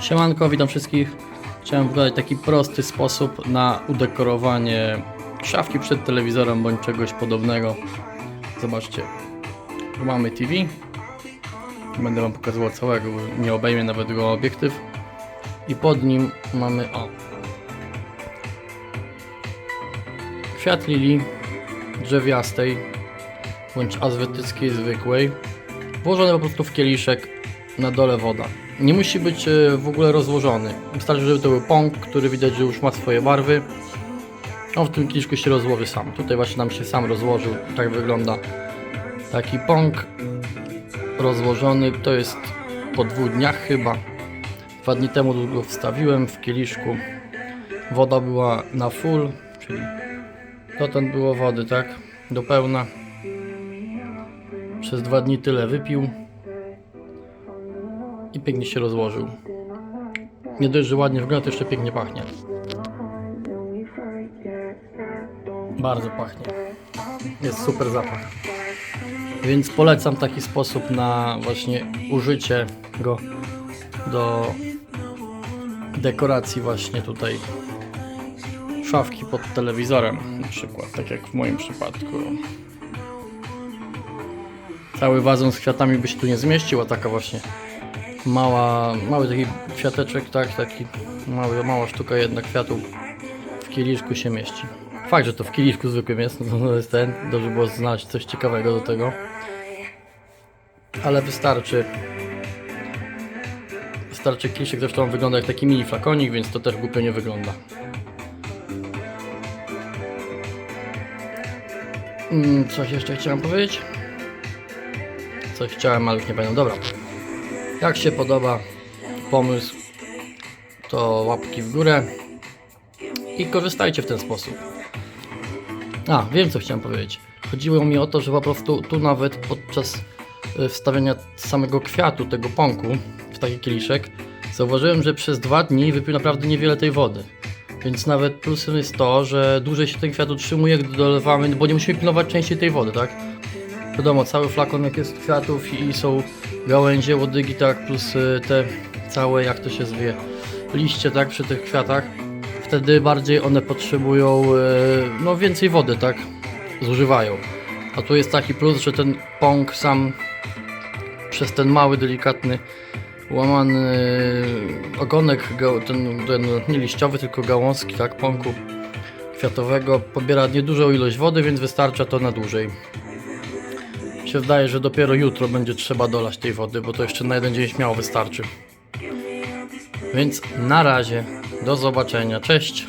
Siemanko, witam wszystkich. Chciałem pokazać taki prosty sposób na udekorowanie szafki przed telewizorem bądź czegoś podobnego. Zobaczcie, tu mamy TV. Będę Wam pokazywał całego, bo nie obejmie nawet go obiektyw. I pod nim mamy o kwiat lilii drzewiastej bądź azjatyckiej zwykłej włożony po prostu w kieliszek na dole woda. Nie musi być e, w ogóle rozłożony. Wystarczy, żeby to był pąk, który widać, że już ma swoje barwy. On w tym kieliszku się rozłoży sam. Tutaj właśnie nam się sam rozłożył. Tak wygląda taki pąk rozłożony. To jest po dwóch dniach chyba. Dwa dni temu go wstawiłem w kieliszku. Woda była na full, czyli dotąd było wody, tak? Do pełna. Przez dwa dni tyle wypił i pięknie się rozłożył. Nie dość, że ładnie wygląda, to jeszcze pięknie pachnie. Bardzo pachnie. Jest super zapach. Więc polecam taki sposób na właśnie użycie go do dekoracji właśnie tutaj szafki pod telewizorem na przykład, tak jak w moim przypadku. Cały wazon z kwiatami by się tu nie zmieścił, a taka właśnie mała, mały taki kwiateczek, tak, taki mały, mała sztuka jedna kwiatów w kieliszku się mieści. Fakt, że to w kieliszku zwykłym jest, no to jest ten, dobrze było znaleźć coś ciekawego do tego. Ale wystarczy. Wystarczy kieliszek, zresztą on wygląda jak taki mini flakonik, więc to też głupio nie wygląda. Mm, Coś jeszcze chciałem powiedzieć? Coś chciałem, ale już nie pamiętam. Dobra. Jak się podoba pomysł, to łapki w górę i korzystajcie w ten sposób. A, wiem co chciałem powiedzieć. Chodziło mi o to, że po prostu tu nawet podczas y, wstawiania samego kwiatu, tego pąku w taki kieliszek, zauważyłem, że przez dwa dni wypił naprawdę niewiele tej wody. Więc nawet plusem jest to, że dłużej się ten kwiat utrzymuje, gdy dolewamy, bo nie musimy pilnować częściej tej wody, tak? Wiadomo, cały flakon jak jest kwiatów i są gałęzie, łodygi, tak, plus y, te całe, jak to się zwie, liście, tak, przy tych kwiatach, wtedy bardziej one potrzebują, y, no, więcej wody, tak, zużywają. A tu jest taki plus, że ten pąk sam przez ten mały, delikatny, łamany ogonek, gał- ten, ten nie liściowy, tylko gałązki, tak, pąku kwiatowego, pobiera niedużą ilość wody, więc wystarcza to na dłużej się wydaje, że dopiero jutro będzie trzeba dolać tej wody, bo to jeszcze na jeden dzień śmiało wystarczy. Więc na razie, do zobaczenia, cześć!